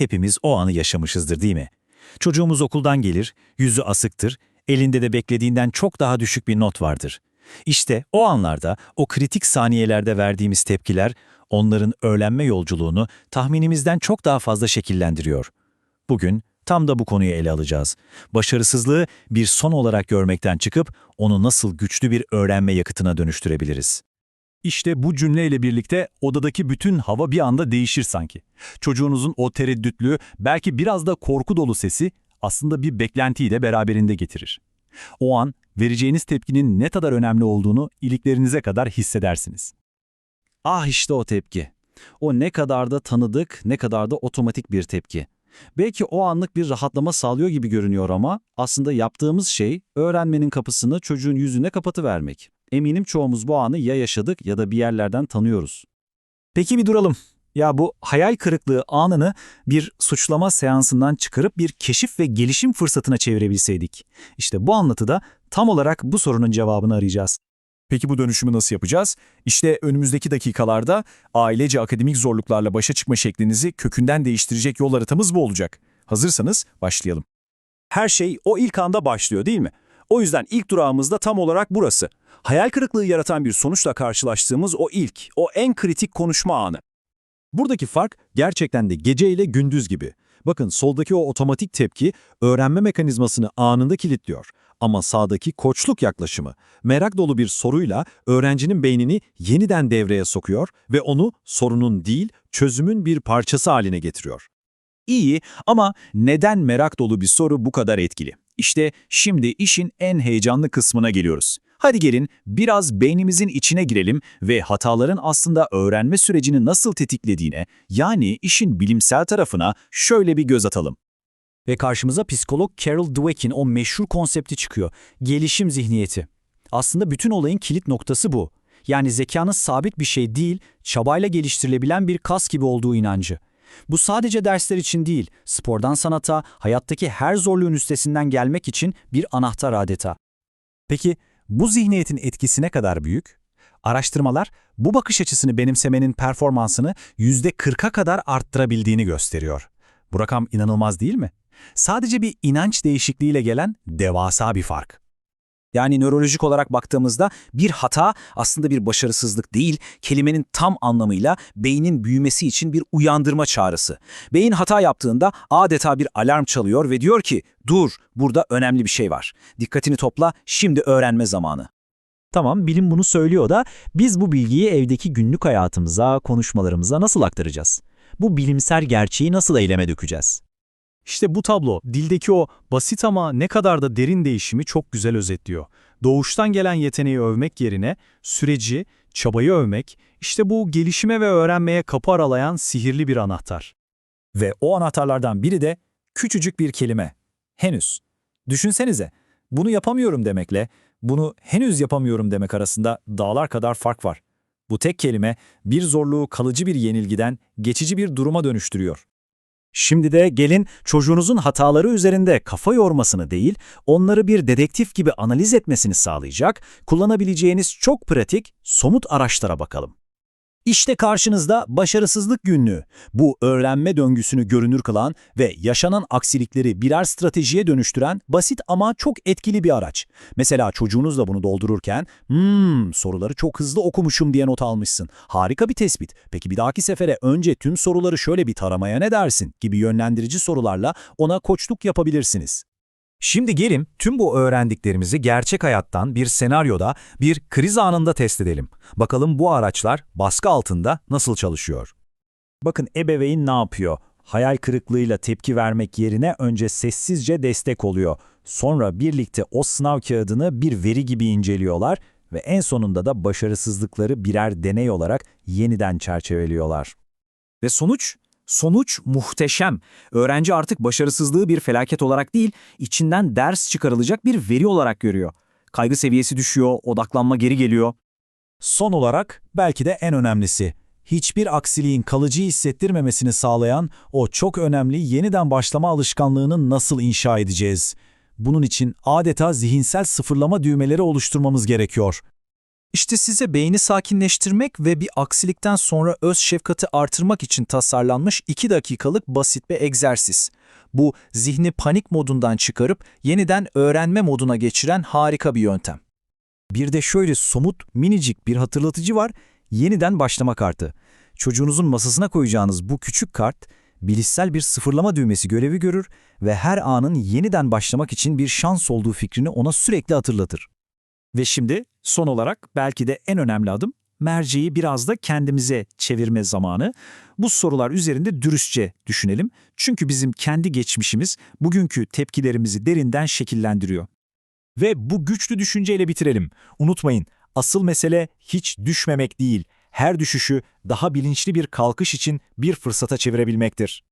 Hepimiz o anı yaşamışızdır değil mi? Çocuğumuz okuldan gelir, yüzü asıktır, elinde de beklediğinden çok daha düşük bir not vardır. İşte o anlarda, o kritik saniyelerde verdiğimiz tepkiler, onların öğrenme yolculuğunu tahminimizden çok daha fazla şekillendiriyor. Bugün tam da bu konuyu ele alacağız. Başarısızlığı bir son olarak görmekten çıkıp onu nasıl güçlü bir öğrenme yakıtına dönüştürebiliriz. İşte bu cümleyle birlikte odadaki bütün hava bir anda değişir sanki. Çocuğunuzun o tereddütlü, belki biraz da korku dolu sesi aslında bir beklentiyi de beraberinde getirir. O an vereceğiniz tepkinin ne kadar önemli olduğunu iliklerinize kadar hissedersiniz. Ah işte o tepki. O ne kadar da tanıdık, ne kadar da otomatik bir tepki. Belki o anlık bir rahatlama sağlıyor gibi görünüyor ama aslında yaptığımız şey öğrenmenin kapısını çocuğun yüzüne kapatıvermek. Eminim çoğumuz bu anı ya yaşadık ya da bir yerlerden tanıyoruz. Peki bir duralım. Ya bu hayal kırıklığı anını bir suçlama seansından çıkarıp bir keşif ve gelişim fırsatına çevirebilseydik. İşte bu anlatıda tam olarak bu sorunun cevabını arayacağız. Peki bu dönüşümü nasıl yapacağız? İşte önümüzdeki dakikalarda ailece akademik zorluklarla başa çıkma şeklinizi kökünden değiştirecek yol haritamız bu olacak. Hazırsanız başlayalım. Her şey o ilk anda başlıyor değil mi? O yüzden ilk durağımız da tam olarak burası. Hayal kırıklığı yaratan bir sonuçla karşılaştığımız o ilk, o en kritik konuşma anı. Buradaki fark gerçekten de gece ile gündüz gibi. Bakın soldaki o otomatik tepki öğrenme mekanizmasını anında kilitliyor. Ama sağdaki koçluk yaklaşımı merak dolu bir soruyla öğrencinin beynini yeniden devreye sokuyor ve onu sorunun değil çözümün bir parçası haline getiriyor. İyi ama neden merak dolu bir soru bu kadar etkili? İşte şimdi işin en heyecanlı kısmına geliyoruz. Hadi gelin biraz beynimizin içine girelim ve hataların aslında öğrenme sürecini nasıl tetiklediğine, yani işin bilimsel tarafına şöyle bir göz atalım. Ve karşımıza psikolog Carol Dweck'in o meşhur konsepti çıkıyor. Gelişim zihniyeti. Aslında bütün olayın kilit noktası bu. Yani zekanın sabit bir şey değil, çabayla geliştirilebilen bir kas gibi olduğu inancı. Bu sadece dersler için değil, spordan sanata, hayattaki her zorluğun üstesinden gelmek için bir anahtar adeta. Peki bu zihniyetin etkisi ne kadar büyük? Araştırmalar bu bakış açısını benimsemenin performansını %40'a kadar arttırabildiğini gösteriyor. Bu rakam inanılmaz değil mi? Sadece bir inanç değişikliğiyle gelen devasa bir fark. Yani nörolojik olarak baktığımızda bir hata aslında bir başarısızlık değil, kelimenin tam anlamıyla beynin büyümesi için bir uyandırma çağrısı. Beyin hata yaptığında adeta bir alarm çalıyor ve diyor ki, dur, burada önemli bir şey var. Dikkatini topla, şimdi öğrenme zamanı. Tamam, bilim bunu söylüyor da biz bu bilgiyi evdeki günlük hayatımıza, konuşmalarımıza nasıl aktaracağız? Bu bilimsel gerçeği nasıl eyleme dökeceğiz? İşte bu tablo, dildeki o basit ama ne kadar da derin değişimi çok güzel özetliyor. Doğuştan gelen yeteneği övmek yerine süreci, çabayı övmek, işte bu gelişime ve öğrenmeye kapı aralayan sihirli bir anahtar. Ve o anahtarlardan biri de küçücük bir kelime. Henüz. Düşünsenize, bunu yapamıyorum demekle, bunu henüz yapamıyorum demek arasında dağlar kadar fark var. Bu tek kelime bir zorluğu kalıcı bir yenilgiden geçici bir duruma dönüştürüyor. Şimdi de gelin çocuğunuzun hataları üzerinde kafa yormasını değil, onları bir dedektif gibi analiz etmesini sağlayacak, kullanabileceğiniz çok pratik, somut araçlara bakalım. İşte karşınızda başarısızlık günlüğü. Bu öğrenme döngüsünü görünür kılan ve yaşanan aksilikleri birer stratejiye dönüştüren basit ama çok etkili bir araç. Mesela çocuğunuzla bunu doldururken, hmm soruları çok hızlı okumuşum diye not almışsın. Harika bir tespit. Peki bir dahaki sefere önce tüm soruları şöyle bir taramaya ne dersin gibi yönlendirici sorularla ona koçluk yapabilirsiniz. Şimdi gelin tüm bu öğrendiklerimizi gerçek hayattan bir senaryoda, bir kriz anında test edelim. Bakalım bu araçlar baskı altında nasıl çalışıyor? Bakın ebeveyn ne yapıyor? Hayal kırıklığıyla tepki vermek yerine önce sessizce destek oluyor. Sonra birlikte o sınav kağıdını bir veri gibi inceliyorlar ve en sonunda da başarısızlıkları birer deney olarak yeniden çerçeveliyorlar. Ve sonuç? Sonuç muhteşem. Öğrenci artık başarısızlığı bir felaket olarak değil, içinden ders çıkarılacak bir veri olarak görüyor. Kaygı seviyesi düşüyor, odaklanma geri geliyor. Son olarak belki de en önemlisi, hiçbir aksiliğin kalıcı hissettirmemesini sağlayan o çok önemli yeniden başlama alışkanlığını nasıl inşa edeceğiz? Bunun için adeta zihinsel sıfırlama düğmeleri oluşturmamız gerekiyor. İşte size beyni sakinleştirmek ve bir aksilikten sonra öz şefkati artırmak için tasarlanmış 2 dakikalık basit bir egzersiz. Bu zihni panik modundan çıkarıp yeniden öğrenme moduna geçiren harika bir yöntem. Bir de şöyle somut, minicik bir hatırlatıcı var. Yeniden başlama kartı. Çocuğunuzun masasına koyacağınız bu küçük kart, bilişsel bir sıfırlama düğmesi görevi görür ve her anın yeniden başlamak için bir şans olduğu fikrini ona sürekli hatırlatır. Ve şimdi son olarak belki de en önemli adım, merceği biraz da kendimize çevirme zamanı. Bu sorular üzerinde dürüstçe düşünelim. Çünkü bizim kendi geçmişimiz bugünkü tepkilerimizi derinden şekillendiriyor. Ve bu güçlü düşünceyle bitirelim. Unutmayın, asıl mesele hiç düşmemek değil, her düşüşü daha bilinçli bir kalkış için bir fırsata çevirebilmektir.